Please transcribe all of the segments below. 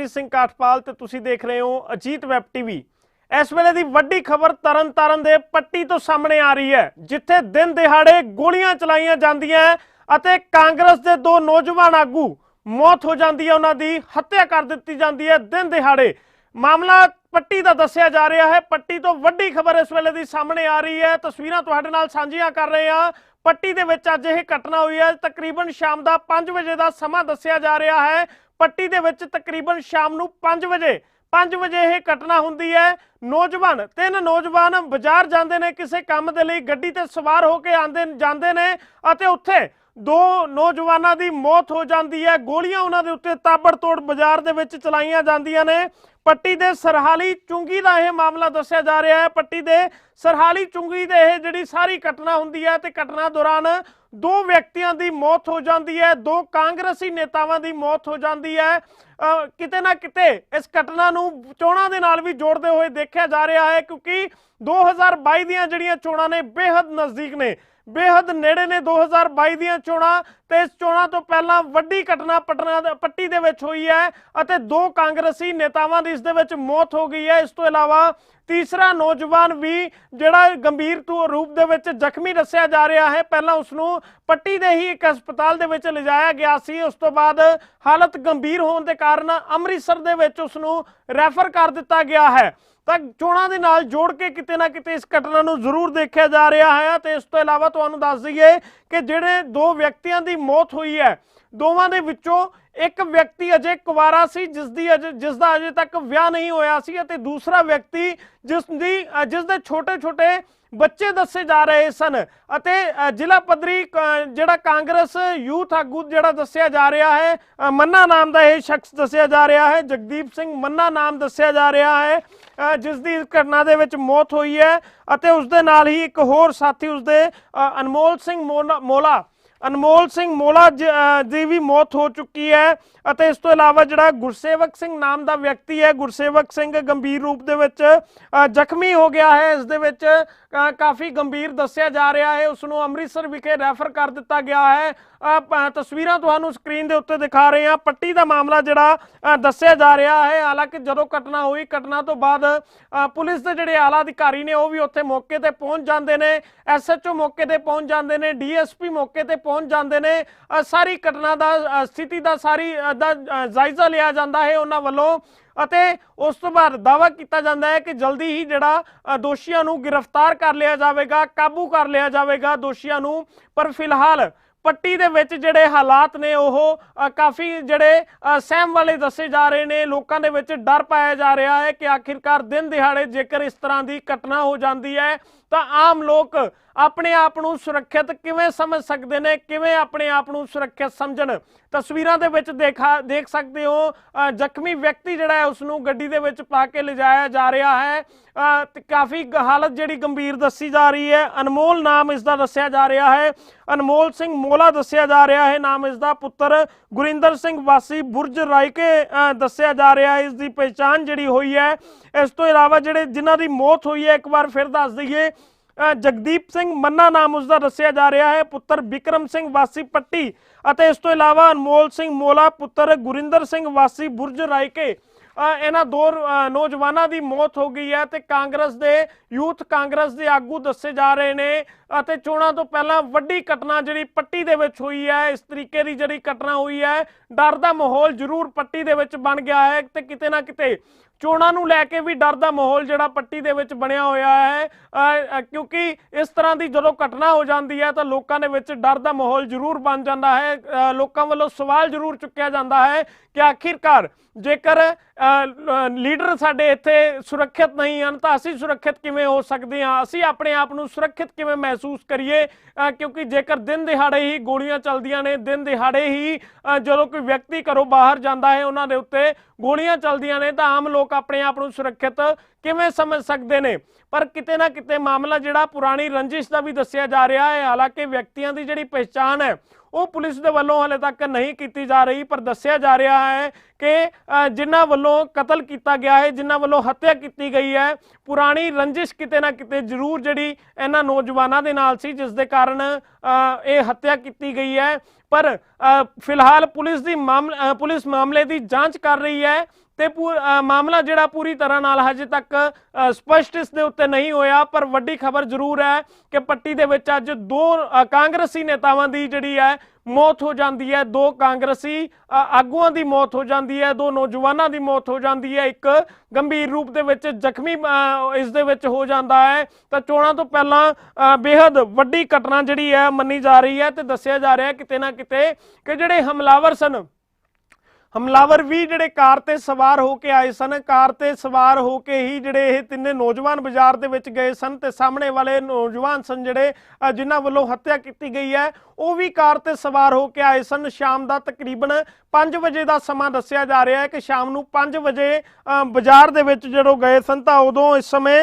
ਜਸਪ੍ਰੀਤ ਸਿੰਘ ਕਾਠਪਾਲ ਤੇ ਤੁਸੀਂ ਦੇਖ ਰਹੇ ਹੋ ਅਜੀਤ ਵੈਬ ਟੀਵੀ ਇਸ ਵੇਲੇ ਦੀ ਵੱਡੀ ਖਬਰ ਤਰਨਤਾਰਨ ਦੇ ਪੱਟੀ ਤੋਂ ਸਾਹਮਣੇ ਆ ਰਹੀ ਹੈ, ਜਿੱਥੇ ਦਿਨ ਦਿਹਾੜੇ ਗੋਲੀਆਂ ਚਲਾਈਆਂ ਜਾਂਦੀਆਂ ਅਤੇ ਕਾਂਗਰਸ ਦੇ ਦੋ ਨੌਜਵਾਨ ਆਗੂ ਮੌਤ ਹੋ ਜਾਂਦੀ ਹੈ, ਉਹਨਾਂ ਦੀ ਹੱਤਿਆ ਕਰ ਦਿੱਤੀ ਜਾਂਦੀ ਹੈ ਦਿਨ ਦਿਹਾੜੇ। ਮਾਮਲਾ ਪੱਟੀ ਦਾ ਦੱਸਿਆ ਜਾ ਰਿਹਾ ਹੈ, ਪੱਟੀ ਤੋਂ ਵੱਡੀ ਖਬਰ ਇਸ ਵੇਲੇ ਦੀ ਸਾਹਮਣੇ ਆ ਰਹੀ ਹੈ। ਤਸਵੀਰਾਂ ਤੁਹਾਡੇ ਨਾਲ ਸਾਂਝੀਆਂ ਕਰ ਰਹੇ ਹਾਂ। ਪੱਟੀ ਦੇ ਵਿੱਚ ਅੱਜ ਇਹ ਘਟਨਾ ਹੋਈ ਹੈ, ਤਕਰੀਬਨ ਸ਼ਾਮ ਦਾ 5 ਵਜੇ ਦਾ ਸਮਾਂ ਦੱਸਿਆ ਜਾ ਰਿਹਾ ਹੈ। ਪੱਟੀ ਦੇ ਵਿੱਚ ਤਕਰੀਬਨ ਸ਼ਾਮ ਨੂੰ 5 ਵਜੇ 5 ਵਜੇ ਇਹ ਘਟਨਾ ਹੁੰਦੀ ਹੈ। ਨੌਜਵਾਨ, ਤਿੰਨ ਨੌਜਵਾਨ ਬਾਜ਼ਾਰ ਜਾਂਦੇ ਨੇ, ਕਿਸੇ ਕੰਮ ਦੇ ਲਈ ਗੱਡੀ ਤੇ ਸਵਾਰ ਹੋ ਕੇ ਆਂਦੇ, ਜਾਂਦੇ ਨੇ ਅਤੇ ਉੱਥੇ ਦੋ ਨੌਜਵਾਨਾਂ ਦੀ ਮੌਤ ਹੋ ਜਾਂਦੀ ਹੈ। ਗੋਲੀਆਂ ਉਹਨਾਂ ਦੇ ਉੱਤੇ ਤਾਬੜਤੋੜ ਬਾਜ਼ਾਰ ਦੇ ਵਿੱਚ ਚਲਾਈਆਂ ਜਾਂਦੀਆਂ ਨੇ। ਪੱਟੀ ਦੇ ਸਰਹਾਲੀ ਚੁੰਗੀ ਦਾ ਇਹ ਮਾਮਲਾ ਦੱਸਿਆ ਜਾ ਰਿਹਾ ਹੈ। ਪੱਟੀ ਦੇ ਸਰਹਾਲੀ ਚੁੰਗੀ ਦੇ ਇਹ ਜਿਹੜੀ ਸਾਰੀ ਘਟਨਾ ਹੁੰਦੀ ਹੈ ਤੇ ਘਟਨਾ ਦੌਰਾਨ ਦੋ ਵਿਅਕਤੀਆਂ ਦੀ ਮੌਤ ਹੋ ਜਾਂਦੀ ਹੈ, ਦੋ ਕਾਂਗਰਸੀ ਨੇਤਾਵਾਂ ਦੀ ਮੌਤ ਹੋ ਜਾਂਦੀ ਹੈ। ਕਿਤੇ ਨਾ ਕਿਤੇ ਇਸ ਘਟਨਾ ਨੂੰ ਚੋਣਾਂ ਦੇ ਨਾਲ ਵੀ ਜੋੜਦੇ ਹੋਏ ਦੇਖਿਆ ਜਾ ਰਿਹਾ ਹੈ, ਕਿਉਂਕਿ 2022 ਦੀਆਂ ਜਿਹੜੀਆਂ ਚੋਣਾਂ ਨੇ ਬੇहद ਨਜ਼ਦੀਕ ਨੇ। ਬੇहद ਨੇੜੇ ਨੇ 2022 ਦੀਆਂ ਚੋਣਾਂ। ਤੇ ਇਸ ਚੋਣਾਂ ਤੋਂ ਪਹਿਲਾਂ ਵੱਡੀ ਘਟਨਾ ਪਟਨਾ ਪੱਟੀ ਦੇ ਵਿੱਚ ਹੋਈ ਹੈ ਅਤੇ ਦੋ ਕਾਂਗਰਸੀ ਨੇਤਾਵਾਂ ਦੀ ਇਸ ਦੇ ਵਿੱਚ ਮੌਤ ਹੋ ਗਈ ਹੈ। ਇਸ ਤੋਂ ਇਲਾਵਾ ਤੀਸਰਾ ਨੌਜਵਾਨ ਵੀ ਜਿਹੜਾ ਗੰਭੀਰ ਰੂਪ ਦੇ ਵਿੱਚ ਜ਼ਖਮੀ ਦੱਸਿਆ ਜਾ ਰਿਹਾ ਹੈ। ਪਹਿਲਾਂ ਉਸ ਨੂੰ ਪੱਟੀ ਦੇ ਹੀ ਇੱਕ ਹਸਪਤਾਲ ਦੇ ਵਿੱਚ ਲਿਜਾਇਆ ਗਿਆ ਸੀ। ਉਸ ਤੋਂ ਬਾਅਦ ਹਾਲਤ ਗੰਭੀਰ ਹੋਣ ਦੇ ਕਾਰਨ ਅੰਮ੍ਰਿਤਸਰ ਦੇ ਵਿੱਚ ਉਸ ਨੂੰ ਰੈਫਰ ਕਰ ਦਿੱਤਾ ਗਿਆ ਹੈ। ਤਾਂ ਚੋਣਾਂ ਦੇ ਨਾਲ ਜੋੜ ਕੇ ਕਿਤੇ ਨਾ ਕਿਤੇ ਇਸ ਘਟਨਾ ਨੂੰ ਜ਼ਰੂਰ ਦੇਖਿਆ ਜਾ ਰਿਹਾ ਹੈ। ਤੇ ਇਸ ਤੋਂ ਇਲਾਵਾ ਤੁਹਾਨੂੰ ਦੱਸ ਦਈਏ ਕਿ ਜਿਹੜੇ ਦੋ ਵਿਅਕਤੀਆਂ ਦੀ ਮੌਤ ਹੋਈ ਹੈ। ਦੋਵਾਂ ਦੇ ਵਿੱਚੋਂ ਇੱਕ ਵਿਅਕਤੀ ਅਜੇ ਕੁਵਾਰਾ ਸੀ ਜਿਸ ਦੀ ਅਜੇ ਜਿਸ ਦਾ ਅਜੇ ਤੱਕ ਵਿਆਹ ਨਹੀਂ ਹੋਇਆ ਸੀ ਅਤੇ ਦੂਸਰਾ ਵਿਅਕਤੀ ਜਿਸ ਦੀ ਅ, ਜਿਸ ਦੇ ਛੋਟੇ-ਛੋਟੇ ਬੱਚੇ ਦੱਸੇ ਜਾ ਰਹੇ ਸਨ ਅਤੇ ਜ਼ਿਲ੍ਹਾ ਪੱਧਰੀ ਜਿਹੜਾ ਕਾਂਗਰਸ ਯੂਥ ਆਗੂ ਜਿਹੜਾ ਦੱਸਿਆ ਜਾ ਰਿਹਾ ਹੈ ਮੰਨਾ ਨਾਮ ਦਾ ਇਹ ਸ਼ਖਸ ਦੱਸਿਆ ਜਾ ਰਿਹਾ ਹੈ ਜਗਦੀਪ ਸਿੰਘ ਮੰਨਾ ਨਾਮ ਦੱਸਿਆ ਜਾ ਰਿਹਾ ਹੈ ਜਿਸ ਦੀ ਘਟਨਾ ਦੇ ਵਿੱਚ ਮੌਤ ਹੋਈ ਹੈ ਅਤੇ ਉਸ ਦੇ ਨਾਲ ਹੀ ਇੱਕ ਹੋਰ ਸਾਥੀ ਉਸ ਦੇ ਅਨਮੋਲ ਸਿੰਘ ਮੋਲਾ- ਮੋਲਾ ਅਨਮੋਲ ਸਿੰਘ ਮੋਲਾ ਜ- ਦੀ ਵੀ ਮੌਤ ਹੋ ਚੁੱਕੀ ਹੈ ਅਤੇ ਇਸ ਤੋਂ ਇਲਾਵਾ ਜਿਹੜਾ ਗੁਰਸੇਵਕ ਸਿੰਘ ਨਾਮ ਦਾ ਵਿਅਕਤੀ ਹੈ, ਗੁਰਸੇਵਕ ਸਿੰਘ ਗੰਭੀਰ ਰੂਪ ਦੇ ਵਿੱਚ ਜ਼ਖਮੀ ਹੋ ਗਿਆ ਹੈ। ਇਸ ਦੇ ਵਿੱਚ ਕਾਫੀ ਗੰਭੀਰ ਦੱਸਿਆ ਜਾ ਰਿਹਾ ਹੈ। ਉਸ ਨੂੰ ਅੰਮ੍ਰਿਤਸਰ ਵਿਖੇ ਰੈਫਰ ਕਰ ਦਿੱਤਾ ਗਿਆ ਹੈ। ਤਸਵੀਰਾਂ ਤੁਹਾਨੂੰ ਸਕਰੀਨ ਦੇ ਉੱਤੇ ਦਿਖਾ ਰਹੇ ਹਾਂ। ਪੱਟੀ ਦਾ ਮਾਮਲਾ ਜਿਹੜਾ ਦੱਸਿਆ ਜਾ ਰਿਹਾ ਹੈ। ਹਾਲਾਂਕਿ ਜਦੋਂ ਘਟਨਾ ਹੋਈ, ਘਟਨਾ ਤੋਂ ਬਾਅਦ ਪੁਲਿਸ ਦੇ ਜਿਹੜੇ ਆਲਾ ਅਧਿਕਾਰੀ ਨੇ, ਉਹ ਵੀ ਉੱਥੇ ਮੌਕੇ ਤੇ ਪਹੁੰਚ ਜਾਂਦੇ ਨੇ। ਐਸਐਚਓ ਮੌਕੇ ਤੇ ਪਹੁੰਚ ਜਾਂਦੇ ਨੇ ਡੀਐਸਪੀ ਮੌਕੇ ਤੇ ਪਹੁੰਚ ਜਾਂਦੇ ਨੇ। ਸਾਰੀ ਘਟਨਾ ਦਾ ਸਥਿਤੀ ਦਾ ਸਾਰੀ ਦਾ ਜਾਇਜ਼ਾ ਲਿਆ ਜਾਂਦਾ ਹੈ ਉਹਨਾਂ ਵੱਲੋਂ। ਅਤੇ ਉਸ ਤੋਂ ਬਾਅਦ ਦਾਵਾ ਕੀਤਾ ਜਾਂਦਾ ਹੈ ਕਿ ਜਲਦੀ ਹੀ ਜਿਹੜਾ ਦੋਸ਼ੀਆਂ ਨੂੰ ਗ੍ਰਿਫਤਾਰ ਕਰ ਲਿਆ ਜਾਵੇਗਾ, ਕਾਬੂ ਕਰ ਲਿਆ ਜਾਵੇਗਾ ਦੋਸ਼ੀਆਂ ਨੂੰ। ਪਰ ਫਿਲਹਾਲ ਪੱਟੀ ਦੇ ਵਿੱਚ ਜਿਹੜੇ ਹਾਲਾਤ ਨੇ ਉਹ ਕਾਫੀ ਜਿਹੜੇ ਸਹਿਮ ਵਾਲੇ ਦੱਸੇ ਜਾ ਰਹੇ ਨੇ। ਲੋਕਾਂ ਦੇ ਵਿੱਚ ਡਰ ਪਾਇਆ ਜਾ ਰਿਹਾ ਹੈ ਕਿ ਆਖਿਰਕਾਰ ਦਿਨ ਦਿਹਾੜੇ ਜੇਕਰ ਇਸ ਤਰ੍ਹਾਂ ਦੀ ਘਟਨਾ ਹੋ ਜਾਂਦੀ ਹੈ ਤਾਂ ਆਮ ਲੋਕ ਆਪਣੇ ਆਪ ਨੂੰ ਸੁਰੱਖਿਅਤ ਕਿਵੇਂ ਸਮਝ ਸਕਦੇ ਨੇ ਕਿਵੇਂ ਆਪਣੇ ਆਪ ਨੂੰ ਸੁਰੱਖਿਅਤ ਸਮਝਣ? ਤਸਵੀਰਾਂ ਦੇ ਵਿੱਚ ਦੇਖਾ ਦੇਖ ਸਕਦੇ ਹੋ ਜ਼ਖਮੀ ਵਿਅਕਤੀ ਜਿਹੜਾ ਹੈ ਉਸ ਨੂੰ ਗੱਡੀ ਦੇ ਵਿੱਚ ਪਾ ਕੇ ਲਿਜਾਇਆ ਜਾ ਰਿਹਾ ਹੈ। ਅ, ਤੇ ਕਾਫੀ ਗ- ਹਾਲਤ ਜਿਹੜੀ ਗੰਭੀਰ ਦੱਸੀ ਜਾ ਰਹੀ ਹੈ। ਅਨਮੋਲ ਨਾਮ ਇਸ ਦਾ ਦੱਸਿਆ ਜਾ ਰਿਹਾ ਹੈ। ਅਨਮੋਲ ਸਿੰਘ ਮੋਲਾ ਦੱਸਿਆ ਜਾ ਰਿਹਾ ਹੈ। ਨਾਮ ਇਸ ਦਾ ਪੁੱਤਰ ਗੁਰਿੰਦਰ ਸਿੰਘ ਵਾਸੀ ਬੁਰਜ ਰਾਇਕੇ ਦੱਸਿਆ ਜਾ ਰਿਹਾ ਹੈ। ਇਸ ਦੀ ਪਛਾਣ ਜਿਹੜੀ ਹੋਈ ਹੈ ਇਸ ਤੋਂ ਇਲਾਵਾ ਜਿਹੜੇ ਜਿਨ੍ਹਾਂ ਦੀ ਮੌਤ ਹੋਈ ਹੈ ਇੱਕ ਵਾਰ ਫਿਰ ਦੱਸ ਦਈਏ ਜਗਦੀਪ ਸਿੰਘ ਮੰਨਾ ਨਾਮ ਉਸ ਦਾ ਦੱਸਿਆ ਜਾ ਰਿਹਾ ਹੈ। ਪੁੱਤਰ ਵਿਕਰਮ ਸਿੰਘ ਵਾਸੀ ਪੱਟੀ ਅਤੇ ਇਸ ਤੋਂ ਇਲਾਵਾ ਅਨਮੋਲ ਸਿੰਘ ਮੋਲਾ, ਪੁੱਤਰ ਗੁਰਿੰਦਰ ਸਿੰਘ ਵਾਸੀ ਬੁਰਜ ਰਾਇਕੇ ਇਹਨਾਂ ਦੋ ਨੌਜਵਾਨਾਂ ਦੀ ਮੌਤ ਹੋ ਗਈ ਹੈ ਤੇ ਕਾਂਗਰਸ ਦੇ, ਯੂਥ ਕਾਂਗਰਸ ਦੇ ਆਗੂ ਦੱਸੇ ਜਾ ਰਹੇ ਨੇ ਅਤੇ ਚੋਣਾਂ ਤੋਂ ਪਹਿਲਾਂ ਵੱਡੀ ਘਟਨਾ ਜਿਹੜੀ ਪੱਟੀ ਦੇ ਵਿੱਚ ਹੋਈ ਹੈ, ਇਸ ਤਰੀਕੇ ਦੀ ਜਿਹੜੀ ਘਟਨਾ ਹੋਈ ਹੈ, ਡਰ ਦਾ ਮਾਹੌਲ ਜ਼ਰੂਰ ਪੱਟੀ ਦੇ ਵਿੱਚ ਬਣ ਗਿਆ ਹੈ ਤੇ ਕਿਤੇ ਨਾ ਕਿਤੇ ਚੋਣਾਂ ਨੂੰ ਲੈ ਕੇ ਵੀ ਡਰ ਦਾ ਮਾਹੌਲ ਜਿਹੜਾ ਪੱਟੀ ਦੇ ਵਿੱਚ ਬਣਿਆ ਹੋਇਆ ਹੈ। ਕਿਉਂਕਿ ਇਸ ਤਰ੍ਹਾਂ ਦੀ ਜਦੋਂ ਘਟਨਾ ਹੋ ਜਾਂਦੀ ਹੈ ਤਾਂ ਲੋਕਾਂ ਦੇ ਵਿੱਚ ਡਰ ਦਾ ਮਾਹੌਲ ਜ਼ਰੂਰ ਬਣ ਜਾਂਦਾ ਹੈ। ਲੋਕਾਂ ਵੱਲੋਂ ਸਵਾਲ ਜ਼ਰੂਰ ਚੁੱਕਿਆ ਜਾਂਦਾ ਹੈ ਕਿ ਆਖਿਰਕਾਰ ਜੇਕਰ ਲੀਡਰ ਸਾਡੇ ਇੱਥੇ ਸੁਰੱਖਿਅਤ ਨਹੀਂ ਹਨ, ਤਾਂ ਅਸੀਂ ਸੁਰੱਖਿਅਤ ਕਿਵੇਂ ਹੋ ਸਕਦੇ ਹਾਂ? ਅਸੀਂ ਆਪਣੇ ਆਪ ਨੂੰ ਸੁਰੱਖਿਅਤ ਕਿਵੇਂ ਮਹਿਸੂਸ ਕਰੀਏ? ਕਿਉਂਕਿ ਜੇਕਰ ਦਿਨ ਦਿਹਾੜੇ ਹੀ ਗੋਲੀਆਂ ਚੱਲਦੀਆਂ ਨੇ, ਦਿਨ ਦਿਹਾੜੇ ਹੀ ਜਦੋਂ ਕੋਈ ਵਿਅਕਤੀ ਘਰੋਂ ਬਾਹਰ ਜਾਂਦਾ ਹੈ, ਉਹਨਾਂ ਦੇ ਉੱਤੇ ਗੋਲੀਆਂ ਚੱਲਦੀਆਂ ਨੇ, ਤਾਂ ਆਮ ਲੋਕ ਆਪਣੇ ਆਪ ਨੂੰ ਸੁਰੱਖਿਅਤ ਕਿਵੇਂ ਸਮਝ ਸਕਦੇ ਨੇ? ਪਰ ਕਿਤੇ ਨਾ ਕਿਤੇ ਮਾਮਲਾ ਜਿਹੜਾ ਪੁਰਾਣੀ ਰੰਜਿਸ਼ ਦਾ ਵੀ ਦੱਸਿਆ ਜਾ ਰਿਹਾ ਹੈ, ਹਾਲਾਂਕਿ ਵਿਅਕਤੀਆਂ ਦੀ ਜਿਹੜੀ ਪਛਾਣ ਹੈ ਉਹ ਪੁਲਿਸ ਦੇ ਵੱਲੋਂ ਹਲੇ ਤੱਕ ਨਹੀਂ ਕੀਤੀ ਜਾ ਰਹੀ, ਪਰ ਦੱਸਿਆ ਜਾ ਰਿਹਾ ਹੈ ਕਿ ਜਿਨ੍ਹਾਂ ਵੱਲੋਂ ਕਤਲ ਕੀਤਾ ਗਿਆ ਹੈ, ਜਿਨ੍ਹਾਂ ਵੱਲੋਂ ਹੱਤਿਆ ਕੀਤੀ ਗਈ ਹੈ, ਪੁਰਾਣੀ ਰੰਜਿਸ਼ ਕਿਤੇ ਨਾ ਕਿਤੇ ਜ਼ਰੂਰ ਜਿਹੜੀ ਇਹਨਾਂ ਨੌਜਵਾਨਾਂ ਦੇ ਨਾਲ ਸੀ, ਜਿਸ ਦੇ ਕਾਰਨ ਇਹ ਹੱਤਿਆ ਕੀਤੀ ਗਈ ਹੈ। ਪਰ ਫਿਲਹਾਲ ਪੁਲਿਸ ਦੀ ਮਾਮਲ ਪੁਲਿਸ ਮਾਮਲੇ ਦੀ ਜਾਂਚ ਕਰ ਰਹੀ ਹੈ ਤੇ ਪੂ- ਮਾਮਲਾ ਜਿਹੜਾ ਪੂਰੀ ਤਰ੍ਹਾਂ ਨਾਲ ਹਜੇ ਤੱਕ ਸਪਸ਼ਟ ਇਸ ਦੇ ਉੱਤੇ ਨਹੀਂ ਹੋਇਆ, ਪਰ ਵੱਡੀ ਖਬਰ ਜ਼ਰੂਰ ਹੈ ਕਿ ਪੱਟੀ ਦੇ ਵਿੱਚ ਅੱਜ ਦੋ ਕਾਂਗਰਸੀ ਨੇਤਾਵਾਂ ਦੀ ਜਿਹੜੀ ਹੈ ਮੌਤ ਹੋ ਜਾਂਦੀ ਹੈ ਦੋ ਕਾਂਗਰਸੀ ਆਗੂਆਂ ਦੀ ਮੌਤ ਹੋ ਜਾਂਦੀ ਹੈ ਦੋ ਨੌਜਵਾਨਾਂ ਦੀ ਮੌਤ ਹੋ ਜਾਂਦੀ ਹੈ ਇੱਕ ਗੰਭੀਰ ਰੂਪ ਦੇ ਵਿੱਚ ਜ਼ਖਮੀ ਅ, ਇਸ ਦੇ ਵਿੱਚ ਹੋ ਜਾਂਦਾ ਹੈ। ਤਾਂ ਚੋਣਾਂ ਤੋਂ ਪਹਿਲਾਂ ਅ, ਬੇहद ਵੱਡੀ ਘਟਨਾ ਜਿਹੜੀ ਹੈ ਮੰਨੀ ਜਾ ਰਹੀ ਹੈ ਤੇ ਦੱਸਿਆ ਜਾ ਰਿਹਾ ਕਿਤੇ ਨਾ ਕਿਤੇ ਕਿ ਜਿਹੜੇ ਹਮਲਾਵਰ ਸਨ ਹਮਲਾਵਰ ਵੀ ਜਿਹੜੇ ਕਾਰ ਤੇ ਸਵਾਰ ਹੋ ਕੇ ਆਏ ਸਨ ਕਾਰ ਤੇ ਸਵਾਰ ਹੋ ਕੇ ਹੀ ਜਿਹੜੇ ਇਹ ਤਿੰਨੇ ਨੌਜਵਾਨ ਬਾਜ਼ਾਰ ਦੇ ਵਿੱਚ ਗਏ ਸਨ ਤੇ ਸਾਹਮਣੇ ਵਾਲੇ ਨੌਜਵਾਨ ਸਨ ਜਿਹੜੇ ਅ, ਜਿਨ੍ਹਾਂ ਵੱਲੋਂ ਹੱਤਿਆ ਕੀਤੀ ਗਈ ਹੈ ਉਹ ਵੀ ਕਾਰ ਤੇ ਸਵਾਰ ਹੋ ਕੇ ਆਏ ਸਨ। ਸ਼ਾਮ ਦਾ ਤਕਰੀਬਨ 5 ਵਜੇ ਦਾ ਸਮਾਂ ਦੱਸਿਆ ਜਾ ਰਿਹਾ ਹੈ ਕਿ ਸ਼ਾਮ ਨੂੰ 5 ਵਜੇ ਬਾਜ਼ਾਰ ਦੇ ਵਿੱਚ ਜਦੋਂ ਗਏ ਸਨ ਤਾਂ ਉਦੋਂ ਇਸ ਸਮੇਂ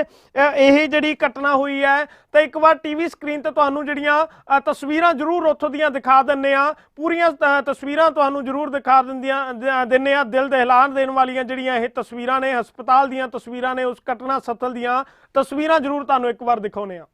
ਇਹ ਜਿਹੜੀ ਘਟਨਾ ਹੋਈ ਹੈ ਤਾਂ ਇੱਕ ਵਾਰ ਟੀਵੀ ਸਕਰੀਨ ਤੇ ਤੁਹਾਨੂੰ ਜਿਹੜੀਆਂ ਤਸਵੀਰਾਂ ਜ਼ਰੂਰ ਉੱਥੋਂ ਦੀਆਂ ਦਿਖਾ ਦਿੰਨੇ ਆ ਪੂਰੀਆਂ ਤਸਵੀਰਾਂ ਤੁਹਾਨੂੰ ਜ਼ਰੂਰ ਦਿਖਾ ਦਿੰਦੀਆਂ ਦ- ਦਿੰਨੇ ਆ ਦਿਲ ਦਹਿਲਾਨ ਦੇਣ ਵਾਲੀਆਂ ਜਿਹੜੀਆਂ ਇਹ ਤਸਵੀਰਾਂ ਨੇ, ਹਸਪਤਾਲ ਦੀਆਂ ਤਸਵੀਰਾਂ ਨੇ, ਉਸ ਘਟਨਾ ਸਥਲ ਦੀਆਂ ਤਸਵੀਰਾਂ ਜ਼ਰੂਰ ਤੁਹਾਨੂੰ ਇੱਕ ਵਾਰ ਦਿਖਾਉਨੇ ਆ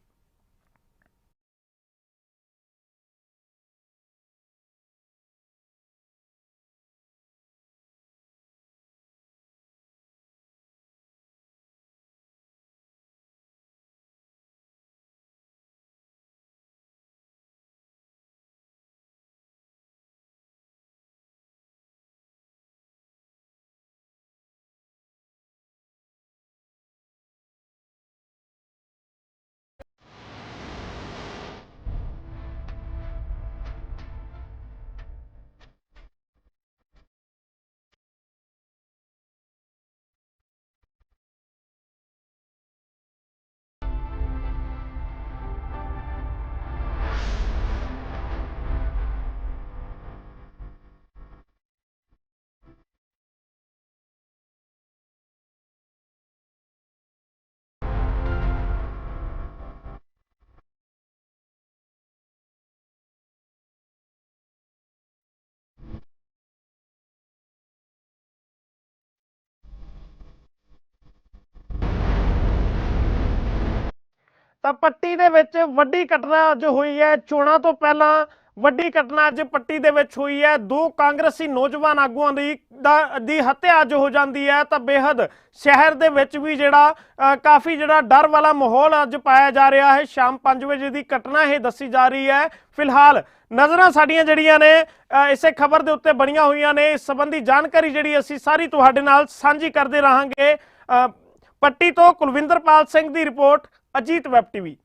ਤਾਂ ਪੱਟੀ ਦੇ ਵਿੱਚ ਵੱਡੀ ਘਟਨਾ ਅੱਜ ਹੋਈ ਹੈ। ਚੋਣਾਂ ਤੋਂ ਪਹਿਲਾਂ ਵੱਡੀ ਘਟਨਾ ਅੱਜ ਪੱਟੀ ਦੇ ਵਿੱਚ ਹੋਈ ਹੈ। ਦੋ ਕਾਂਗਰਸੀ ਨੌਜਵਾਨ ਆਗੂਆਂ ਦੀ ਦਾ- ਦੀ ਹੱਤਿਆ ਅੱਜ ਹੋ ਜਾਂਦੀ ਹੈ। ਤਾਂ ਬੇहद ਸ਼ਹਿਰ ਦੇ ਵਿੱਚ ਵੀ ਜਿਹੜਾ ਕਾਫੀ ਜਿਹੜਾ ਡਰ ਵਾਲਾ ਮਾਹੌਲ ਅੱਜ ਪਾਇਆ ਜਾ ਰਿਹਾ ਹੈ। ਸ਼ਾਮ 5 ਵਜੇ ਦੀ ਘਟਨਾ ਇਹ ਦੱਸੀ ਜਾ ਰਹੀ ਹੈ। ਫਿਲਹਾਲ ਨਜ਼ਰਾਂ ਸਾਡੀਆਂ ਜਿਹੜੀਆਂ ਨੇ ਇਸੇ ਖਬਰ ਦੇ ਉੱਤੇ ਬਣੀਆਂ ਹੋਈਆਂ ਨੇ। ਇਸ ਸੰਬੰਧੀ ਜਾਣਕਾਰੀ ਜਿਹੜੀ ਅਸੀਂ ਸਾਰੀ ਤੁਹਾਡੇ ਨਾਲ ਸਾਂਝੀ ਕਰਦੇ ਰਹਾਂਗੇ। ਪੱਟੀ ਤੋਂ ਕੁਲਵਿੰਦਰਪਾਲ ਸਿੰਘ ਦੀ ਰਿਪੋਰਟ। Ajit web TV.